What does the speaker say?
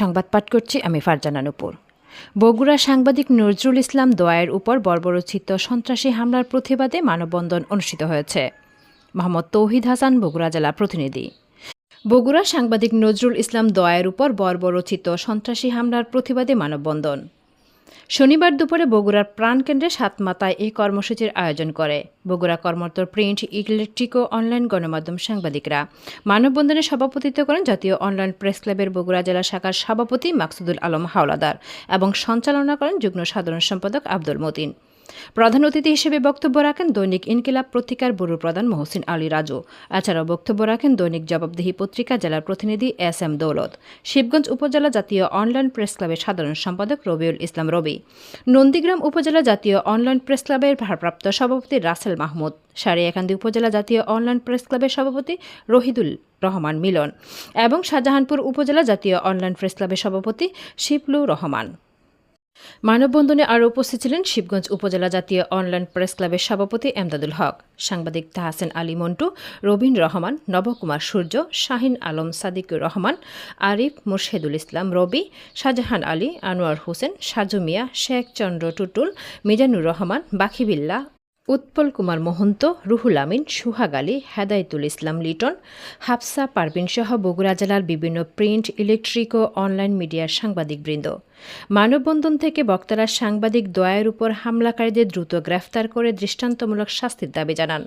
সংবাদ পাঠ করছি আমি ফারজানা নুপুর। বগুড়া সাংবাদিক নজরুল ইসলাম দোয়ায়ের উপর বর্বরচিত সন্ত্রাসী হামলার প্রতিবাদে মানববন্ধন অনুষ্ঠিত হয়েছে। মোহাম্মদ তৌহিদ হাসান, বগুড়া জেলা প্রতিনিধি। বগুড়া সাংবাদিক নজরুল ইসলাম দয়ার উপর বর্বরচিত সন্ত্রাসী হামলার প্রতিবাদে মানববন্ধন। শনিবার দুপুরে বগুড়ার প্রাণকেন্দ্রে সাতমাতায় এই কর্মসূচির আয়োজন করে। বগুড়া কর্মরত প্রিন্ট ইলেকট্রিক ও অনলাইন গণমাধ্যম সাংবাদিকরা। মানববন্ধনে সভাপতিত্ব করেন জাতীয় অনলাইন প্রেস ক্লাবের বগুড়া জেলা শাখার সভাপতি মাকসুদুল আলম হাওলাদার এবং সঞ্চালনা করেন যুগ্ম সাধারণ সম্পাদক আব্দুল মতিন। প্রধান অতিথি হিসেবে বক্তব্য রাখেন দৈনিক ইনকিলাব পত্রিকার ব্যুরো প্রধান মহসিন আলী রাজু। এছাড়াও বক্তব্য রাখেন দৈনিক জবাবদিহি পত্রিকা জেলার প্রতিনিধি এস এম দৌলত। শিবগঞ্জ উপজেলা জাতীয় অনলাইন প্রেস ক্লাবের সাধারণ সম্পাদক রবিউল ইসলাম রবি। নন্দীগ্রাম উপজেলা জাতীয় অনলাইন প্রেস ক্লাবের ভারপ্রাপ্ত সভাপতি রাসেল মাহমুদ। সারিয়াকান্দি উপজেলা জাতীয় অনলাইন প্রেস ক্লাবের সভাপতি রহিদুল রহমান মিলন। এবং শাহজাহানপুর উপজেলা জাতীয় অনলাইন প্রেস ক্লাবের সভাপতি শিবলু রহমান। মানববন্ধনে আরও উপস্থিত ছিলেন শিবগঞ্জ উপজেলা জাতীয় অনলাইন প্রেস ক্লাবের সভাপতি এমদাদুল হক, সাংবাদিক তাহাসেন আলী মন্টু, রবিন রহমান, নবকুমার সূর্য, শাহিন আলম, সাদিকুর রহমান, আরিফ মুর্শেদুল ইসলাম, রবি, শাহজাহান আলী, আনোয়ার হোসেন, সাজু মিয়া, শেখ চন্দ্র টুটুল, মিজানুর রহমান, বাকিবিল্লা উৎপল কুমার মহন্ত, রুহুল আমিন, সুহাগ আলী, হেদায়তুল ইসলাম লিটন, হাফসা পারবিন সহ বগুড়া জেলার বিভিন্ন প্রিন্ট, ইলেকট্রিক ও অনলাইন মিডিয়ার সাংবাদিকবৃন্দ। মানববন্ধন থেকে বক্তারা সাংবাদিক দয়ার উপর হামলাকারীদের দ্রুত গ্রেফতার করে দৃষ্টান্তমূলক শাস্তির দাবি জানান।